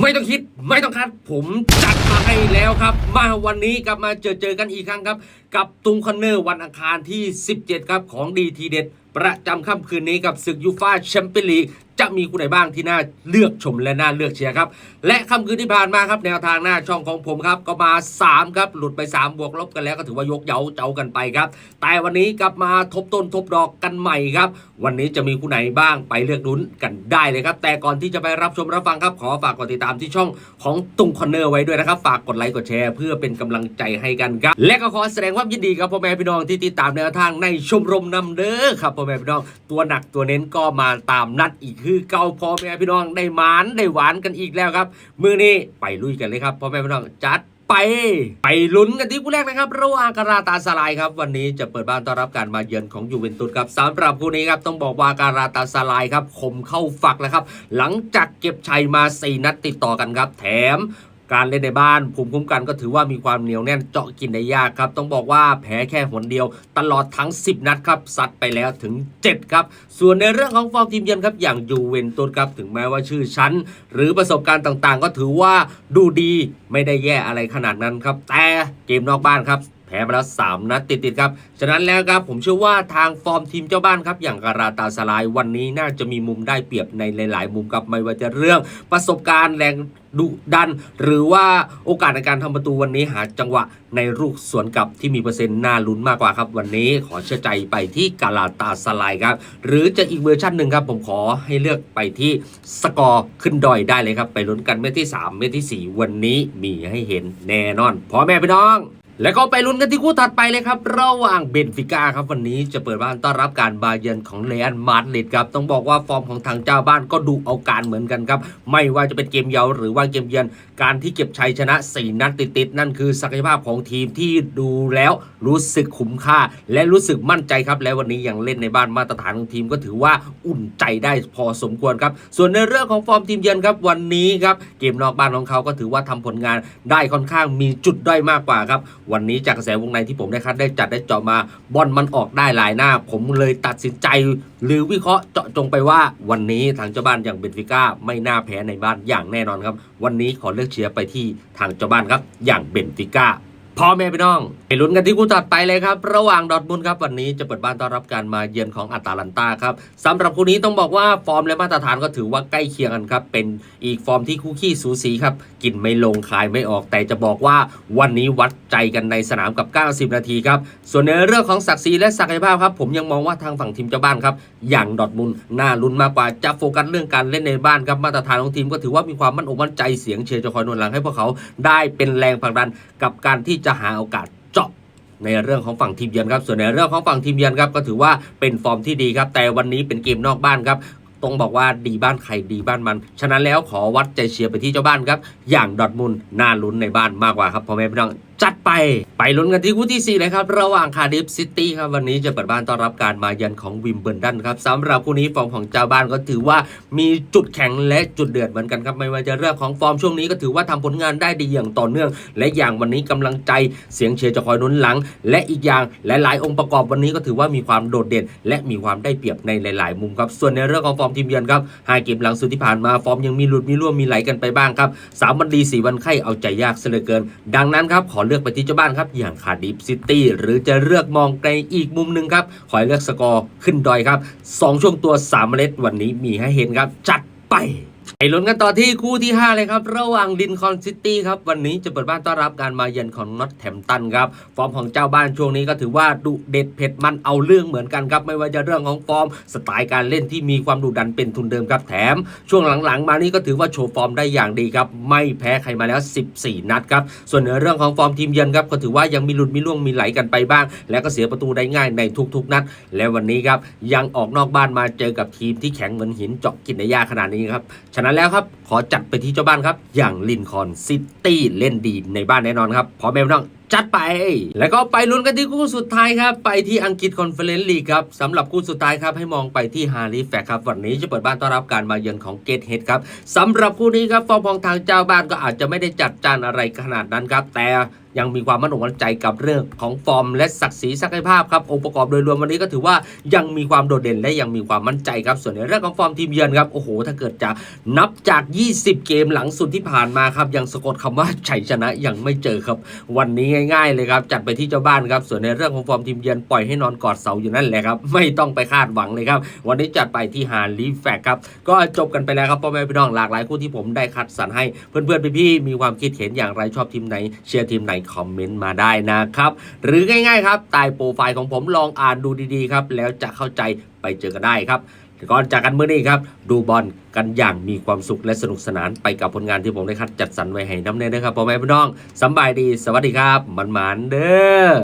ไม่ต้องคิดไม่ต้องคัดผมจัดมาให้แล้วครับ มาวันนี้กลับมาเจอเจอกันอีกครั้งครับ กับตุงคอนเนอร์วันอังคารที่ 17 ครับ ของดีทีเด็ด ประจำค่ำคืนนี้กับศึกยูฟาแชมเปี้ยนลีก จะมีคู่ไหนบ้างที่น่าเลือกชมและน่าเลือกเชียร์ครับ และค่ำคืนที่ผ่านมาครับแนวทางหน้าช่องของผมครับก็มา 3 ครับ หลุดไป 3 บวกลบกันแล้วก็ถือว่ายกเย้าเจ้ากันไปครับ แต่วันนี้กลับมาทบต้นทบดอกกันใหม่ครับ วันนี้จะมีคู่ไหนบ้างไปเลือกลุ้นกันได้เลยครับ แต่ก่อนที่จะไปรับชมรับฟังครับขอฝากกดติดตามที่ช่องของตุงคอนเนอร์ไว้ด้วยนะครับ ฝากกดไลค์กดแชร์เพื่อเป็นกำลังใจให้กันครับ และก็ขอแสดงความยินดีกับพ่อแม่พี่น้องที่ติดตามแนวทางในชมรมนำเด้อครับพ่อแม่พี่น้องตัวหนักตัวเน้นก็มาตามนัดอีกคือือเก่าพ่อแม่พี่น้องได้หมานได้หวานกันอีกแล้วครับ มือนี้ไปลุยกันเลยครับพ่อแม่พี่น้องจัดไปไปลุ้นกันที่คู่แรกนะครับระหว่างการาตาสลายครับ วันนี้จะเปิดบ้านต้อนรับการมาเยือนของยูเวนตุสครับสำหรับคู่นี้ครับต้องบอกว่าการาตาสลายครับคมเข้าฝักแล้วครับ หลังจากเก็บชัยมา 4 นัดติดต่อกันครับ แถม การเล่นในบ้าน ภูมิคุ้มกันก็ถือว่ามีความเหนียวแน่นเจาะกินได้ยากครับ ต้องบอกว่าแพ้แค่หนเดียว ตลอดทั้ง 10 นัดครับซัดไปแล้วถึง 7 ครับ ส่วนในเรื่องของฟอร์มทีมเยือนครับอย่างยูเวนตุสครับถึงแม้ว่าชื่อชั้น หรือประสบการณ์ต่างๆ ก็ถือว่าดูดีไม่ได้แย่อะไรขนาดนั้นครับแต่เกมนอกบ้านครับ พ้มาแล้ว3นัดติดๆครับ ฉะนั้นแล้วครับผมเชื่อว่าทางฟอร์มทีมเจ้าบ้านครับ อย่างการาตาสลายวันนี้น่าจะมีมุมได้เปรียบในหลาย ๆ มุมครับไม่ว่าจะเรื่องประสบการณ์แรงดุดัน หรือว่าโอกาสในการทำประตูวันนี้หาจังหวะในลูกสวนกลับที่มีเปอร์เซ็นต์น่าลุ้นมากกว่าครับ วันนี้ขอเชื่อใจไปที่กาลาตาสลายครับ หรือจะอีกเวอร์ชันหนึ่งครับ ผมขอให้เลือกไปที่สกอร์ขึ้นดอยได้เลยครับ ไปลุ้นกันเม็ดที่ 3 เม็ดทีสี่4 วันนี้มีให้เห็นแน่นอนพ่อแม่พี่น้อง แล้วก็ไปลุ้นกันที่คู่ถัดไปเลยครับ ระหว่างเบนฟิก้าครับวันนี้จะเปิดบ้านต้อนรับการบาเยนของเรอัลมาดริดครับต้องบอกว่าฟอร์มของทางเจ้าบ้านก็ดูเอาการเหมือนกันครับ ไม่ว่าจะเป็นเกมเยาวหรือว่าเกมเยือนการที่เก็บชัยชนะ 4 นัดติดๆนั่นคือศักยภาพของทีมที่ดูแล้วรู้สึกคุ้มค่า และรู้สึกมั่นใจครับ และวันนี้ยังเล่นในบ้านมาตรฐานของทีมก็ถือว่าอุ่นใจได้พอสมควรครับ ส่วนในเรื่องของฟอร์มทีมเยือนครับวันนี้ครับเกมนอกบ้านของเขาก็ถือว่าทำผลงานได้ค่อนข้างมีจุดด้อยมากกว่าครับวันนี้จากกระแสวงในที่ผมได้คัดได้จัดได้เจาะมาบอลมันออกได้หลายหน้า ผมเลยตัดสินใจ หรือวิเคราะห์เจาะจงไปว่าวันนี้ทางเจ้าบ้านอย่างเบนฟิก้าไม่น่าแพ้ในบ้านอย่างแน่นอนครับ วันนี้ขอเลือกเชียร์ไปที่ทางเจ้าบ้านครับ อย่างเบนฟิก้าพ่อแม่พี่น้อง ไปลุ้นกันที่คู่ตัดไปเลยครับ ระหว่างดอทมุนครับ วันนี้จะเปิดบ้านต้อนรับการมาเยือนของอาตาลันตาครับสำหรับคู่นี้ต้องบอกว่าฟอร์มและมาตรฐานก็ถือว่าใกล้เคียงกันครับ เป็นอีกฟอร์มที่คู่ขี้สูสีครับ กินไม่ลงคายไม่ออก แต่จะบอกว่าวันนี้วัดใจกันในสนามกับ 90 นาทีครับ ส่วนในเรื่องของศักดิ์ศรีและศักยภาพครับ ผมยังมองว่าทางฝั่งทีมเจ้าบ้านครับ อย่างดอทมุนน่าลุ้นมากกว่าจะโฟกัสเรื่องการเล่นในบ้านครับมาตรฐานของทีมก็ถือว่ามีความมั่นอกมั่นใจเสียงเชียร์จะคอยนุนหลังให้พวกเขาได้เป็นแรงผลักดันกับการที่จะหาโอกาส ในเรื่องของฝั่งทีมเยือนครับ ส่วนในเรื่องของฝั่งทีมเยือนครับก็ถือว่าเป็นฟอร์มที่ดีครับ แต่วันนี้เป็นเกมนอกบ้านครับต้องบอกว่าดีบ้านใครดีบ้านมัน ฉะนั้นแล้วขอวัดใจเชียร์ไปที่เจ้าบ้านครับ อย่างดอทมุนน่าลุ้นในบ้านมากกว่าครับพ่อแม่พี่น้องจัดไปไปลุ้นกันที่คู่ที่4เลยครับ ระหว่างคาร์ดิฟซิตี้ครับ วันนี้จะเปิดบ้านต้อนรับการมาเยือนของวิมเบิลดันครับสำหรับคู่นี้ฟอร์มของเจ้าบ้านก็ถือว่ามีจุดแข็งและจุดเดือดเหมือนกันครับ ไม่ว่าจะเรื่องของฟอร์มช่วงนี้ก็ถือว่าทำผลงานได้ดีอย่างต่อเนื่อง และอย่างวันนี้กำลังใจเสียงเชียร์จะคอยนุนหลัง และอีกอย่างหลาย ๆ องค์ประกอบวันนี้ก็ถือว่ามีความโดดเด่น และมีความได้เปรียบในหลาย ๆ มุมครับส่วนในเรื่องของฟอร์มทีมเยือนครับห้าเกมหลังสุดที่ผ่านมาฟอร์มยังมีหลุดมีร่วมมีไหลกันไปบ้างครับสามวันดีสี่วันไข้เอาใจยากเสียเหลือเกิน ดังนั้นครับขอเลือกไปที่เจ้าบ้านครับ อย่างคาร์ดิฟซิตี้หรือจะเลือกมองไกลอีกมุมหนึ่งครับขอให้เลือกสกอร์ขึ้นดอยครับสองช่วงตัวสามเมล็ดวันนี้มีให้เห็นครับ จัดไป ไปลุ้นกันต่อที่คู่ที่ 5 เลยครับ ระหว่างลินคอนซิตี้ครับ วันนี้จะเปิดบ้านต้อนรับการมาเยือนของน็อตแถมตันครับ ฟอร์มของเจ้าบ้านช่วงนี้ก็ถือว่าดุเด็ดเผ็ดมันเอาเรื่องเหมือนกันครับ ไม่ว่าจะเรื่องของฟอร์ม สไตล์การเล่นที่มีความดุดันเป็นทุนเดิมครับแถม ช่วงหลังๆ มานี่ก็ถือว่าโชว์ฟอร์มได้อย่างดีครับ ไม่แพ้ใครมาแล้ว 14 นัดครับส่วนในเรื่องของฟอร์มทีมเยือนครับก็ถือว่ายังมีหลุดมีล่วงมีไหลกันไปบ้าง แล้วก็เสียประตูได้ง่ายในทุกๆนัด และวันนี้ครับยังออกนอกบ้านมาเจอกับทีมที่แข็งเหมือนหินเจาะกินในยาขนาดนี้ครับฉะนั้นแล้วครับ ขอจัดไปที่เจ้าบ้านครับ อย่างลินคอนซิตี้เล่นดีในบ้านแน่นอนครับพร้อมไหมพี่น้องจัดไป แล้วก็ไปลุ้นกันที่คู่สุดท้ายครับ ไปที่อังกฤษคอนเฟอเรนซ์ลีกครับสำหรับคู่สุดท้ายครับ ให้มองไปที่ฮาริแฟกครับ วันนี้จะเปิดบ้านต้อนรับการมาเยือนของเกตเฮดครับสำหรับคู่นี้ครับฟอร์มของทางเจ้าบ้านก็อาจจะไม่ได้จัดจานอะไรขนาดนั้นครับ แต่ ยังมีความมั่นอกมั่นใจกับเรื่องของฟอร์มและศักดิ์ศรีศักยภาพครับองค์ประกอบโดยรวมวันนี้ก็ถือว่ายังมีความโดดเด่นและยังมีความมั่นใจครับส่วนในเรื่องของฟอร์มทีมเยือนครับโอ้โหถ้าเกิดจะนับจาก 20 เกมหลังสุดที่ผ่านมาครับยังสะกดคำว่าชัยชนะยังไม่เจอครับ วันนี้ง่าย ๆ เลยครับจัดไปที่เจ้าบ้านครับส่วนในเรื่องของฟอร์มทีมเยือนปล่อยให้นอนกอดเสาอยู่นั่นแหละครับไม่ต้องไปคาดหวังเลยครับวันนี้จัดไปที่ฮาลีแฟกครับก็จบกันไปแล้วครับพ่อแม่พี่น้องหลากหลายคู่ที่ผมได้คัดสรรให้เพื่อนๆพี่ๆมีความคิดเห็นอย่างไรชอบทีมไหนเชียร์ทีมไหนคอมเมนต์มาได้นะครับ หรือง่ายๆครับใต้โปรไฟล์ของผมลองอ่านดูดีๆครับแล้วจะเข้าใจไปเจอกันได้ครับก่อนจากกันเมื่อนี้ครับ ดูบอลกันอย่างมีความสุขและสนุกสนานไปกับผลงานที่ผมได้คัดจัดสรรไว้ให้น้ำเน้นนะครับพ่อแม่พี่น้องสบายดี สวัสดีครับมันๆเด้อ